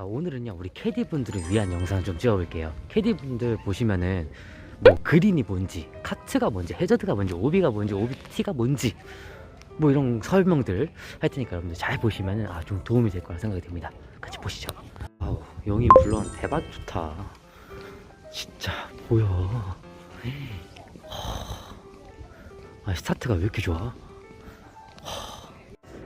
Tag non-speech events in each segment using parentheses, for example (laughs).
자 오늘은요 우리 캐디분들을 위한 영상을 좀 찍어볼게요. 캐디분들 보시면은 뭐 그린이 뭔지 카트가 뭔지 해저드가 뭔지 오비가 뭔지 오비티가 뭔지 뭐 이런 설명들 할 테니까 여러분들 잘 보시면은 아 좀 도움이 될 거라 생각이 듭니다. 같이 보시죠. 아우 용인 물론 대박 좋다. 진짜 보여 아 스타트가 왜 이렇게 좋아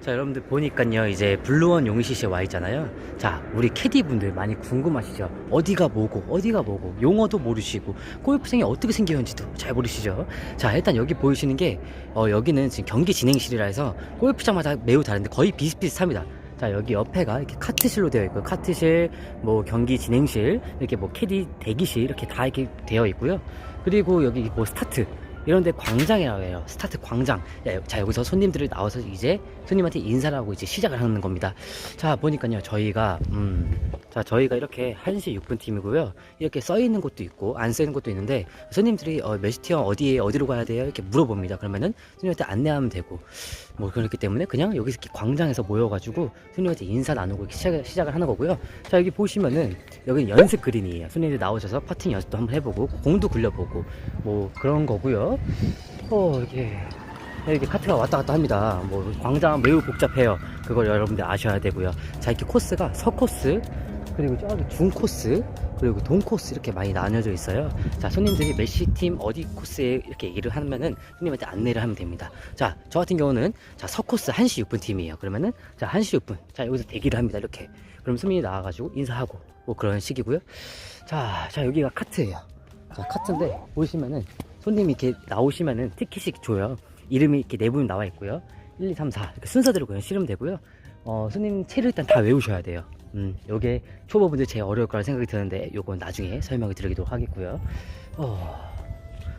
자 여러분들 보니까요 이제 블루원 용시시에 와 있잖아요. 자 우리 캐디분들 많이 궁금하시죠? 어디가 뭐고 어디가 뭐고 용어도 모르시고 골프장이 어떻게 생겼는지도 잘 모르시죠? 자 일단 여기 보이시는 게 어, 여기는 지금 경기 진행실이라 해서 골프장마다 매우 다른데 거의 비슷비슷합니다. 자 여기 옆에가 이렇게 카트실로 되어 있고요 카트실 뭐 경기 진행실 이렇게 뭐 캐디 대기실 이렇게 다 이렇게 되어 있고요. 그리고 여기 뭐 스타트 이런데 광장이라고 해요. 스타트 광장. 야, 자, 여기서 손님들이 나와서 이제 손님한테 인사를 하고 이제 시작을 하는 겁니다. 자, 보니까요, 저희가, 음, 자, 저희가 이렇게 1시 6분 팀이고요. 이렇게 써 있는 곳도 있고, 안 써 있는 곳도 있는데, 손님들이, 어, 몇 시티어 어디에, 어디로 가야 돼요? 이렇게 물어봅니다. 그러면은 손님한테 안내하면 되고, 뭐, 그렇기 때문에 그냥 여기서 이렇게 광장에서 모여가지고 손님한테 인사 나누고 시작, 시작을 하는 거고요. 자, 여기 보시면은, 여기는 연습 그린이에요. 손님들 나오셔서 퍼팅 연습도 한번 해보고, 공도 굴려보고, 뭐, 그런 거고요. 어, 이렇게, 이렇게 카트가 왔다 갔다 합니다. 뭐, 광장 매우 복잡해요. 그걸 여러분들 아셔야 되고요. 자, 이렇게 코스가 서코스, 그리고 저기 중코스, 그리고 동코스 이렇게 많이 나뉘어져 있어요. 자, 손님들이 메시 팀 어디 코스에 이렇게 얘기를 하면은 손님한테 안내를 하면 됩니다. 자, 저 같은 경우는 자, 서코스 1시 6분 팀이에요. 그러면은 자, 1시 6분. 자, 여기서 대기를 합니다. 이렇게. 그럼 손님이 나와가지고 인사하고 뭐 그런 식이고요. 자, 자, 여기가 카트예요. 자, 카트인데 보시면은 손님이 이렇게 나오시면은 티켓이 줘요. 이름이 이렇게 네분 나와 있고요. 1, 2, 3, 4 이렇게 순서대로 그냥 실으면 되고요. 어, 손님 채를 일단 다 외우셔야 돼요. 음, 요게 초보분들 제일 어려울 거라 생각이 드는데 요건 나중에 설명을 드리도록 하겠고요. 어,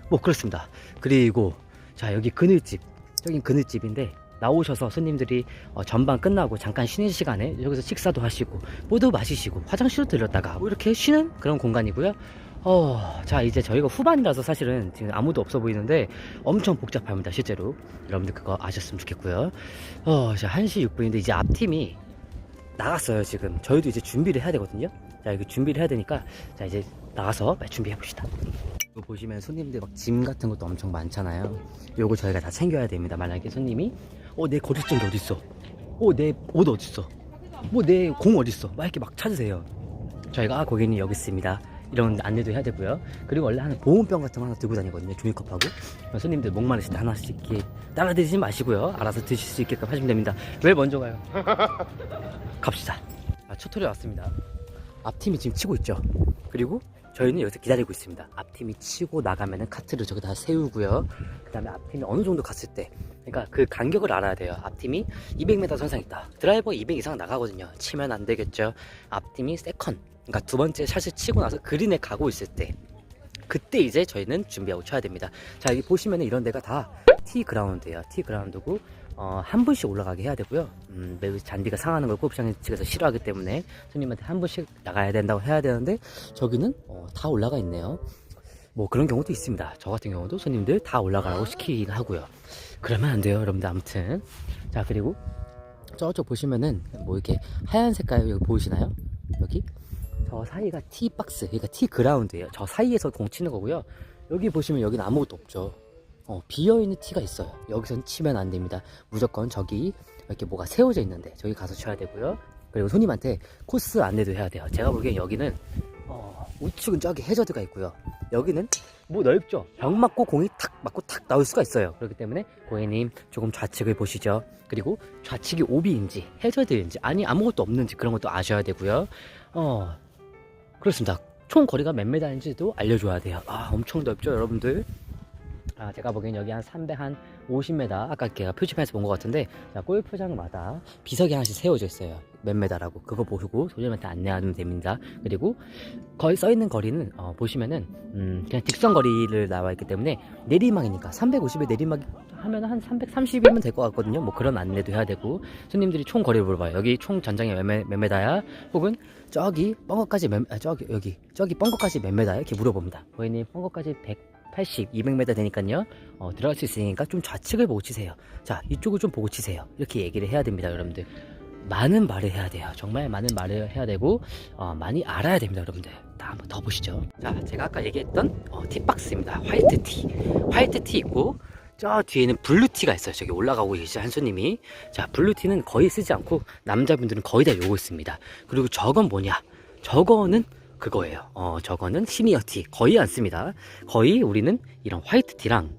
뭐 그렇습니다. 그리고 자 여기 그늘집, 여긴 그늘집인데 나오셔서 손님들이 어, 전반 끝나고 잠깐 쉬는 시간에 여기서 식사도 하시고 뭐도 마시시고 화장실도 들렸다가 뭐 이렇게 쉬는 그런 공간이고요. 어, 자 이제 저희가 후반이라서 사실은 지금 아무도 없어 보이는데 엄청 복잡합니다 실제로. 여러분들 그거 아셨으면 좋겠고요. 어, 자 1시 6분인데 이제 앞팀이 나갔어요 지금. 저희도 이제 준비를 해야 되거든요. 자 이거 준비를 해야 되니까 자 이제 나가서 준비해 봅시다. 이거 보시면 손님들 막 짐 같은 것도 엄청 많잖아요. 요거 저희가 다 챙겨야 됩니다. 만약에 손님이 어 내 거짓점기 어딨어? 어 내 옷 어딨어? 뭐 내 공 어딨어? 막 이렇게 막 찾으세요. 저희가 아, 고객님 여기 있습니다 이런 안내도 해야 되고요 그리고 원래 하는 보온병 같은 거 하나 들고 다니거든요 종이컵하고 손님들 목마르실 때 하나씩 이렇게 따라 드시지 마시고요 알아서 드실 수 있게끔 하시면 됩니다 왜 먼저 가요? (laughs) 갑시다. 아, 첫 홀에 왔습니다. 앞팀이 지금 치고 있죠. 그리고 저희는 여기서 기다리고 있습니다. 앞팀이 치고 나가면은 카트를 저기다 세우고요. 그 다음에 앞팀이 어느 정도 갔을 때, 그러니까 그 간격을 알아야 돼요. 앞팀이 200m 선상 있다. 드라이버 200 이상 나가거든요. 치면 안 되겠죠. 앞팀이 세컨, 그러니까 두 번째 샷을 치고 나서 그린에 가고 있을 때, 그때 이제 저희는 준비하고 쳐야 됩니다. 자, 여기 보시면은 이런 데가 다 T 그라운드예요. T 그라운드고, 어, 한 분씩 올라가게 해야 되고요. 음, 매우 잔디가 상하는 걸 골프장 측에서 싫어하기 때문에 손님한테 한 분씩 나가야 된다고 해야 되는데 저기는 어, 다 올라가 있네요. 뭐 그런 경우도 있습니다. 저 같은 경우도 손님들 다 올라가라고 시키긴 하고요. 그러면 안 돼요, 여러분들 아무튼. 자 그리고 저쪽 보시면은 뭐 이렇게 하얀 색깔 여기 보이시나요? 여기 저 사이가 T 박스, 그러니까 T 그라운드예요. 저 사이에서 공 치는 거고요. 여기 보시면 여기는 아무것도 없죠. 어, 비어있는 티가 있어요. 여기선 치면 안 됩니다. 무조건 저기 이렇게 뭐가 세워져 있는데 저기 가서 쳐야 되고요. 그리고 손님한테 코스 안내도 해야 돼요. 제가 보기엔 여기는 어, 우측은 저기 해저드가 있고요. 여기는 뭐 넓죠. 벽 맞고 공이 탁 맞고 탁 나올 수가 있어요. 그렇기 때문에 고객님 조금 좌측을 보시죠. 그리고 좌측이 오비인지 해저드인지 아니 아무것도 없는지 그런 것도 아셔야 되고요. 어 그렇습니다. 총 거리가 몇 메다인지도 알려줘야 돼요. 아 엄청 넓죠, 여러분들. 아, 제가 보기엔 여기 한 300, 한 50m, 아까 제가 표지판에서 본 것 같은데, 자, 골프장마다 비석이 하나씩 세워져 있어요. 몇 메다라고. 그거 보시고 손님한테 안내하면 됩니다. 그리고 거의 써있는 거리는, 어, 보시면은, 음, 그냥 직선 거리를 나와 있기 때문에 내리막이니까 350에 내리막 하면 한 330이면 될 것 같거든요. 뭐 그런 안내도 해야 되고, 손님들이 총 거리를 물어봐요. 여기 총 메, 몇 메다야? 혹은 저기 뻥거까지 몇, 아, 저기, 여기, 저기 뻥거까지 몇 메다야? 이렇게 물어봅니다. 고객님, 뻥거까지 100, 80, 200m 되니까요. 어, 들어갈 수 있으니까 좀 좌측을 보고 치세요. 자, 이쪽을 좀 보고 치세요. 이렇게 얘기를 해야 됩니다, 여러분들. 많은 말을 해야 돼요. 정말 많은 말을 해야 되고 어, 많이 알아야 됩니다, 여러분들. 다 한번 더 보시죠. 자, 제가 아까 얘기했던 어, 티박스입니다. 화이트 티. 화이트 티 있고 저 뒤에는 블루 티가 있어요. 저기 올라가고 계시죠, 한수님이. 자, 블루 티는 거의 쓰지 않고 남자분들은 거의 다 요거 있습니다. 그리고 저건 뭐냐? 저거는 그거예요. 어, 저거는 시니어 티. 거의 안 씁니다. 거의 우리는 이런 화이트 티랑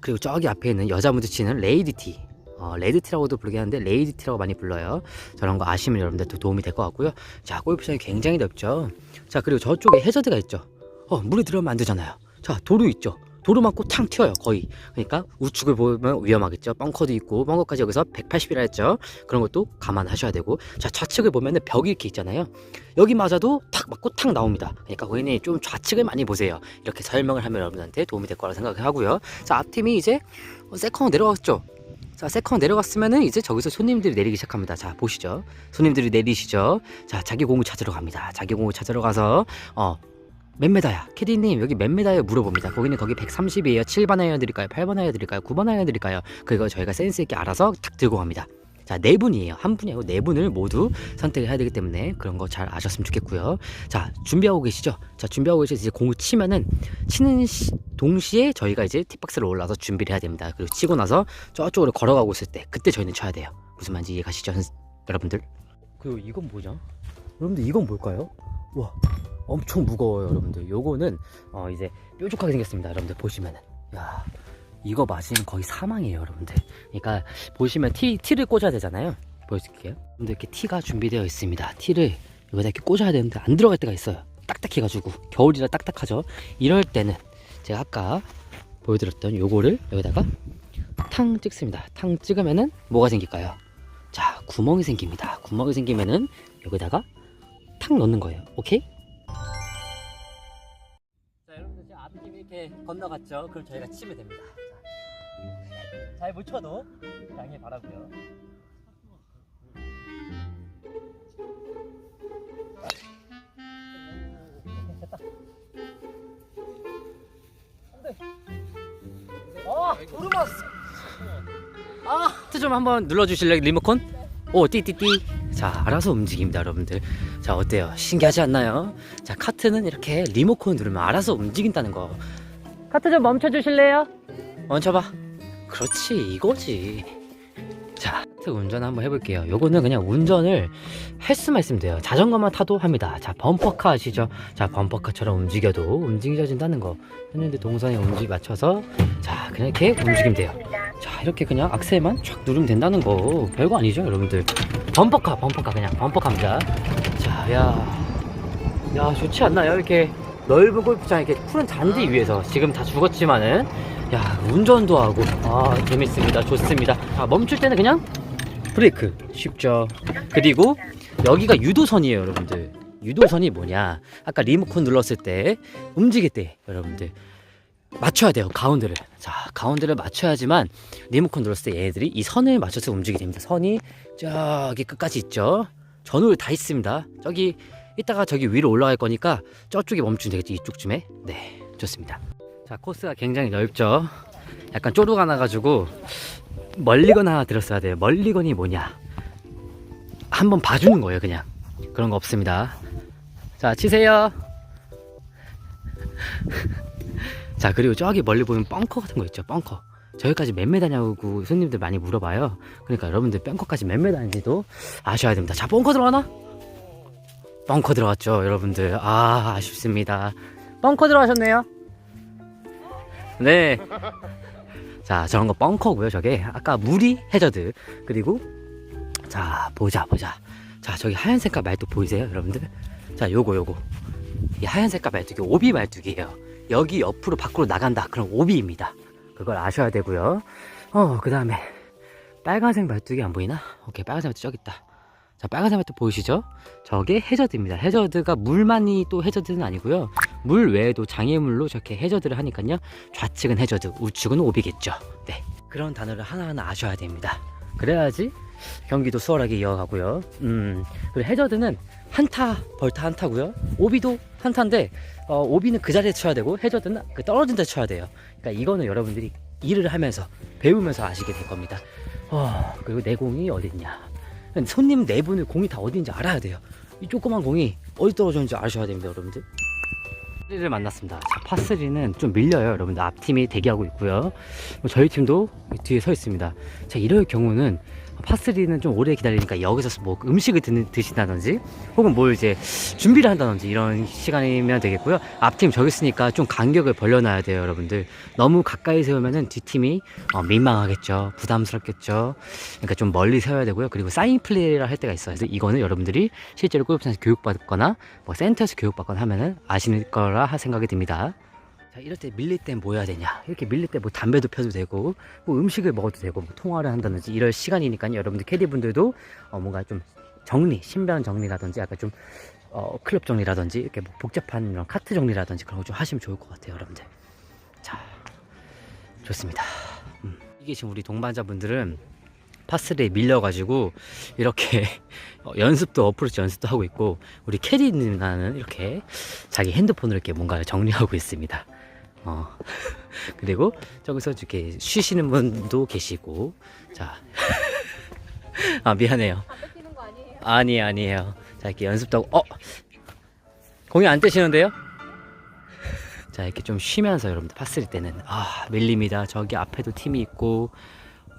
그리고 저기 앞에 있는 여자분들 치는 레이디 티. 어, 레드티라고도 부르긴 하는데 레이디티라고 많이 불러요. 저런 거 아시면 여러분들 또 도움이 될 것 같고요. 자, 골프장이 굉장히 넓죠. 자, 그리고 저쪽에 해저드가 있죠. 어, 물이 들어가면 안 되잖아요. 자, 도로 있죠. 도로 맞고 탕 튀어요, 거의. 그러니까 우측을 보면 위험하겠죠. 벙커도 있고, 벙커까지 여기서 180이라 했죠. 그런 것도 감안하셔야 되고. 자, 좌측을 보면 은 벽이 이렇게 있잖아요. 여기 맞아도 탁 맞고 탁 나옵니다. 그러니까 고객님 좀 좌측을 많이 보세요. 이렇게 설명을 하면 여러분한테 도움이 될 거라 생각하고요. 자, 앞팀이 이제 세컨 내려왔죠. 자, 세컨 내려갔으면은 이제 저기서 손님들이 내리기 시작합니다. 자, 보시죠. 손님들이 내리시죠. 자, 자기 공을 찾으러 갑니다. 자기 공을 찾으러 가서 어, 몇 메다야? 캐디님 여기 몇 메다예요? 물어봅니다. 거기는 거기 130이에요. 7번 아이언 드릴까요? 8번 아이언 드릴까요? 9번 아이언 드릴까요? 그거 저희가 센스 있게 알아서 탁 들고 갑니다. 자, 네 분이에요. 한 분이 아니고 네 분을 모두 선택을 해야 되기 때문에 그런 거 잘 아셨으면 좋겠고요. 자, 준비하고 계시죠? 자, 준비하고 계셔서 이제 공을 치면은 치는 시, 동시에 저희가 이제 팁박스를 올라서 준비를 해야 됩니다. 그리고 치고 나서 저쪽으로 걸어가고 있을 때 그때 저희는 쳐야 돼요. 무슨 말인지 이해 가시죠, 선- 여러분들? 그리고 이건 뭐죠? 여러분들 이건 뭘까요? 와, 엄청 무거워요, 여러분들. 요거는 어 이제 뾰족하게 생겼습니다, 여러분들 보시면은. 야, 이거 맞으면 거의 사망이에요, 여러분들. 그러니까 보시면 티 티를 꽂아야 되잖아요. 보여드릴게요. 여러분들 이렇게 티가 준비되어 있습니다. 티를 여기다 이렇게 꽂아야 되는데 안 들어갈 때가 있어요. 딱딱해가지고 겨울이라 딱딱하죠. 이럴 때는 제가 아까 보여드렸던 요거를 여기다가 탕 찍습니다. 탕 찍으면은 뭐가 생길까요? 자, 구멍이 생깁니다. 구멍이 생기면은 여기다가 탁 넣는 거예요. 오케이? 건너갔죠? 그럼 저희가 치면 됩니다. 잘못 쳐도 양해 바라고요. 됐다. 아, 오르마스. 아, 좀 한번 눌러주실래요, 리모컨? 오, 띠띠띠. 자, 알아서 움직입니다, 여러분들. 자, 어때요? 신기하지 않나요? 자, 카트는 이렇게 리모컨 누르면 알아서 움직인다는 거. 카트 좀 멈춰 주실래요? 멈춰봐. 그렇지, 이거지. 자, 카트 운전 한번 해볼게요. 요거는 그냥 운전을 할 수만 있으면 돼요. 자전거만 타도 합니다. 자, 범퍼카 아시죠? 자, 범퍼카처럼 움직여도 움직여진다는 거. 했는데 동선에 움직 맞춰서 자, 그냥 이렇게 움직이면 돼요. 자, 이렇게 그냥 악셀만 촥 누르면 된다는 거. 별거 아니죠, 여러분들. 범퍼카, 범퍼카, 그냥 범퍼카입니다. 자, 야. 야, 좋지 않나요? 이렇게 넓은 골프장, 이렇게 푸른 잔디 위에서 지금 다 죽었지만은, 야, 운전도 하고, 아, 재밌습니다. 좋습니다. 자, 멈출 때는 그냥 브레이크. 쉽죠. 그리고 여기가 유도선이에요, 여러분들. 유도선이 뭐냐? 아까 리모컨 눌렀을 때, 움직일 때, 여러분들. 맞춰야 돼요 가운데를 자 가운데를 맞춰야지만 리모컨 눌렀을 때 얘네들이 이 선을 맞춰서 움직이게 됩니다 선이 저기 끝까지 있죠 전후를 다 있습니다 저기 이따가 저기 위로 올라갈 거니까 저쪽에 멈추면 되겠지 이쪽쯤에? 네 좋습니다. 자 코스가 굉장히 넓죠? 약간 쪼르가 나가지고 멀리건 하나 들었어야 돼요. 멀리건이 뭐냐? 한번 봐주는 거예요 그냥. 그런 거 없습니다. 자 치세요. (laughs) 자 그리고 저기 멀리 보면 벙커 같은 거 있죠 벙커. 저기까지 몇 메다냐고 손님들 많이 물어봐요. 그러니까 여러분들 벙커까지 몇 메다인지도 아셔야 됩니다. 자 벙커 들어가나? 벙커 들어갔죠 여러분들 아 아쉽습니다 벙커 들어가셨네요 네 자 저런 거 벙커고요 저게 아까 무리 해저드 그리고 자 보자 보자 자 저기 하얀 색깔 말뚝 보이세요 여러분들 자 요거 요거 이 하얀 색깔 말뚝이 오비 말뚝이에요 여기 옆으로 밖으로 나간다. 그럼 오비입니다. 그걸 아셔야 되고요. 어, 그 다음에 빨간색 말뚝이 안 보이나? 오케이, 빨간색 말뚝 저기 있다. 자, 빨간색 말뚝 보이시죠? 저게 해저드입니다. 해저드가 물만이 또 해저드는 아니고요. 물 외에도 장애물로 저렇게 해저드를 하니까요. 좌측은 해저드, 우측은 오비겠죠. 네. 그런 단어를 하나하나 아셔야 됩니다. 그래야지 경기도 수월하게 이어가고요. 음, 그리고 해저드는 한타, 벌타 한타고요. 오비도 한타인데 어, 오비는 그 자리에 쳐야 되고 해저드는 그 떨어진 데 쳐야 돼요. 그러니까 이거는 여러분들이 일을 하면서 배우면서 아시게 될 겁니다. 어, 그리고 내공이 어딨냐? 손님 네 분을 공이 다 어디인지 알아야 돼요. 이 조그만 공이 어디 떨어졌는지 아셔야 됩니다, 여러분들. 를 만났습니다. 자, 파3는 좀 밀려요, 여러분들. 앞팀이 대기하고 있고요. 뭐 저희 팀도 뒤에 서 있습니다. 자, 이럴 경우는 파3는 좀 오래 기다리니까 여기서 뭐 음식을 드, 드신다든지 혹은 뭘 이제 준비를 한다든지 이런 시간이면 되겠고요. 앞팀 저기 있으니까 좀 간격을 벌려놔야 돼요, 여러분들. 너무 가까이 세우면은 뒷팀이 어, 민망하겠죠. 부담스럽겠죠. 그러니까 좀 멀리 세워야 되고요. 그리고 사인 플레이를 할 때가 있어요. 그래서 이거는 여러분들이 실제로 골프장에서 교육받거나 뭐 센터에서 교육받거나 하면은 아시는 거라 생각이 듭니다. 자, 이럴 때 밀릴 땐 뭐 해야 되냐? 이렇게 밀릴 때 뭐 담배도 펴도 되고, 뭐 음식을 먹어도 되고, 뭐 통화를 한다든지 이럴 시간이니까요. 여러분들 캐디분들도 어, 뭔가 좀 정리, 신변 정리라든지 약간 좀 어, 클럽 정리라든지 이렇게 뭐 복잡한 이런 카트 정리라든지 그런 거 좀 하시면 좋을 것 같아요, 여러분들. 자, 좋습니다. 음. 이게 지금 우리 동반자분들은 파스리에 밀려가지고 이렇게 (laughs) 어, 연습도 어프로치 연습도 하고 있고 우리 누나는 이렇게 자기 핸드폰으로 이렇게 뭔가를 정리하고 있습니다. 어. (laughs) 그리고 저기서 이렇게 쉬시는 분도 계시고 자. (laughs) 아 미안해요. 뺏기는 거 아니에요? 아니 아니에요. 자 이렇게 연습도 하고 어 공이 안 뜨시는데요? 자 이렇게 좀 쉬면서 여러분들 파스리 때는 아 밀립니다. 저기 앞에도 팀이 있고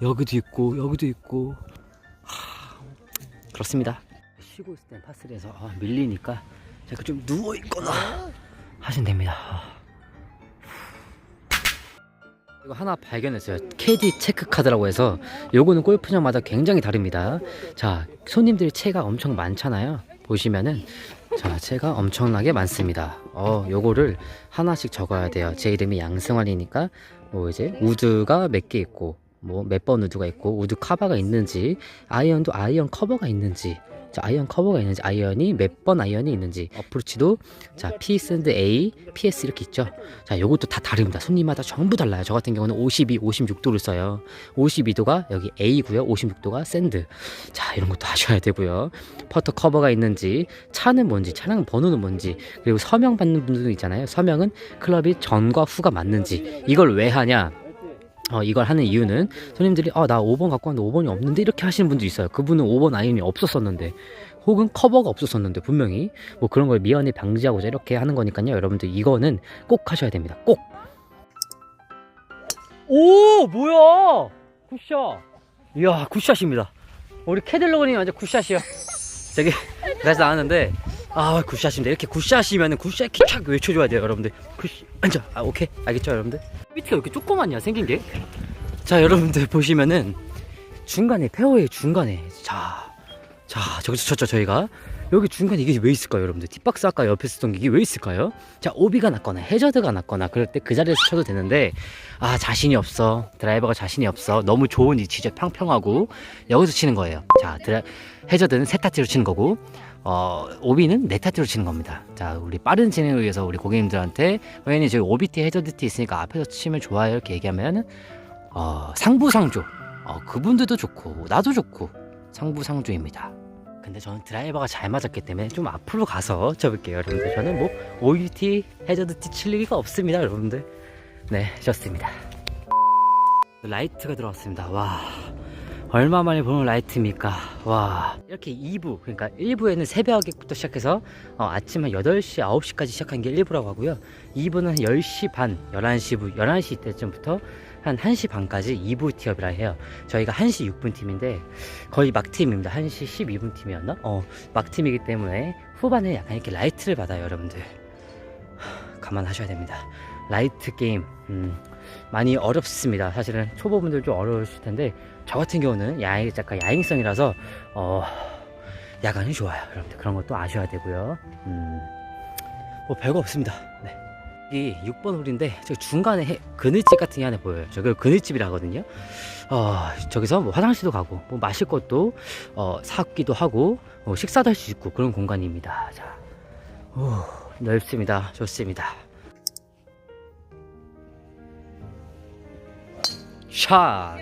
여기도 있고 여기도 있고 하, 그렇습니다. 쉬고 있을 땐 파스리에서 아, 밀리니까 자, 좀 누워 있거나 하시면 됩니다. 아. 이거 하나 발견했어요. 캐디 체크 카드라고 해서 요거는 골프장마다 굉장히 다릅니다. 자, 손님들이 채가 엄청 많잖아요. 보시면은 자, 채가 엄청나게 많습니다. 어, 요거를 하나씩 적어야 돼요. 제 이름이 양승환이니까 뭐 이제 우드가 몇 개 있고 뭐 몇 번 우드가 있고 우드 커버가 있는지 아이언도 아이언 커버가 있는지 자, 아이언 커버가 있는지 아이언이 몇 번 아이언이 있는지 어프로치도 자 P 샌드 A, PS 이렇게 있죠. 자, 요것도 다 다릅니다. 손님마다 전부 달라요. 저 같은 경우는 52, 56도를 써요. 52도가 여기 A고요. 56도가 샌드. 자, 이런 것도 하셔야 되고요. 퍼터 커버가 있는지, 차는 뭔지, 차량 번호는 뭔지, 그리고 서명 받는 분들도 있잖아요. 서명은 클럽이 전과 후가 맞는지. 이걸 왜 하냐? 어, 이걸 하는 이유는 손님들이 아, 나 5번 갖고 왔는데 5번이 없는데 이렇게 하시는 분도 있어요. 그분은 5번 아이언이 없었었는데 혹은 커버가 없었었는데 분명히 뭐 그런 걸 미연에 방지하고자 이렇게 하는 거니까요. 여러분들 이거는 꼭 하셔야 됩니다. 꼭. 오, 뭐야? 굿샷. 이야, 굿샷입니다. 우리 캐들러그님 완전 굿샷이요. 저기 그래서 나왔는데 아 굿샷입니다. 이렇게 굿샷이면은 굿샷 킥착 외쳐줘야 돼요, 여러분들. 굿샷 앉아. 아 오케이 알겠죠, 여러분들? 밑에가 이렇게 조그만냐 생긴 게? 자, 여러분들 보시면은 중간에 페어웨이 중간에 자, 자 저기서 쳤죠 저희가 여기 중간에 이게 왜 있을까요, 여러분들? 뒷박스 아까 옆에 쓰던 게 이게 왜 있을까요? 자, 오비가 났거나 해저드가 났거나 그럴 때 그 자리에서 쳐도 되는데 아 자신이 없어 드라이버가 자신이 없어 너무 좋은 위치죠 평평하고 여기서 치는 거예요. 자, 드라 해저드는 세 타치로 치는 거고 어, 오비는 네 타치로 치는 겁니다. 자, 우리 빠른 진행을 위해서 우리 고객님들한테 왜냐면 저희 오비티 해저드티 있으니까 앞에서 치면 좋아요 이렇게 얘기하면은 어, 상부상조 어, 그분들도 좋고 나도 좋고 상부상조입니다. 근데 저는 드라이버가 잘 맞았기 때문에 좀 앞으로 가서 쳐볼게요, 여러분들. 저는 뭐 OUT 해저드티 칠 리가 없습니다, 여러분들. 네, 좋습니다. 라이트가 들어왔습니다. 와. 얼마 만에 보는 라이트입니까? 와. 이렇게 2부, 그러니까 1부에는 새벽부터 시작해서 어, 아침 한 8시, 9시까지 시작한 게 1부라고 하고요. 2부는 10시 반, 11시, 부, 11시 때쯤부터 한 1시 반까지 2부 티업이라 해요. 저희가 1시 6분 팀인데 거의 막팀입니다. 1시 12분 팀이었나? 어, 막팀이기 때문에 후반에 약간 이렇게 라이트를 받아요, 여러분들. 하, 감안하셔야 됩니다. 라이트 게임, 음, 많이 어렵습니다. 사실은 초보분들 좀 어려우실 텐데 저 같은 경우는 야행 약간 야행성이라서 어 야간이 좋아요. 여러분들 그런 것도 아셔야 되고요. 음, 뭐 별거 없습니다. 네. 이 6번 홀인데 저 중간에 해- 그늘집 같은 게 하나 보여요. 저걸 그늘집이라 하거든요. 어, 저기서 뭐 화장실도 가고 뭐 마실 것도 어, 사기도 하고 어, 식사도 할 수 있고 그런 공간입니다. 자, 오, 넓습니다. 좋습니다. 샷.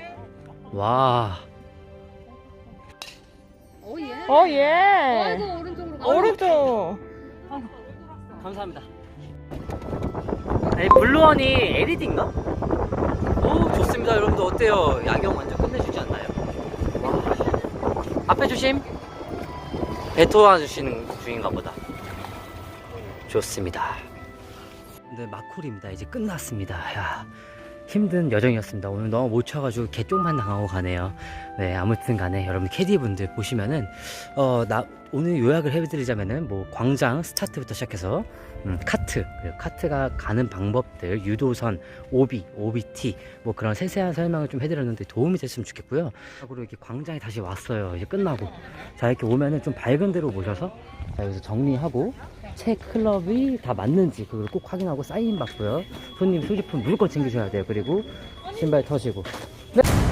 와. 오 예. 어, 예. 아이고 오른쪽으로 가. 오른쪽. 감사합니다. 이 블루원이 LED인가? 오 좋습니다 여러분들 어때요? 야경 완전 끝내주지 않나요? 와. 앞에 조심. 배 도와주시는 중인가 보다. 좋습니다. 네, 마쿨입니다. 이제 끝났습니다. 야, 힘든 여정이었습니다. 오늘 너무 못 쳐가지고 개쪽만 당하고 가네요. 네, 아무튼 간에 여러분 캐디분들 보시면은, 어, 나, 오늘 요약을 해드리자면은, 뭐, 광장 스타트부터 시작해서, 음, 카트, 그리고 카트가 가는 방법들, 유도선, 오비, 오비티, 뭐 그런 세세한 설명을 좀 해드렸는데 도움이 됐으면 좋겠고요. 그리고 이렇게 광장에 다시 왔어요. 이제 끝나고. 자, 이렇게 오면은 좀 밝은 데로 모셔서, 자, 여기서 정리하고, 책 클럽이 다 맞는지 그걸 꼭 확인하고 사인 받고요. 손님 수집품 무조건 챙기셔야 돼요. 그리고 신발 터시고. 네.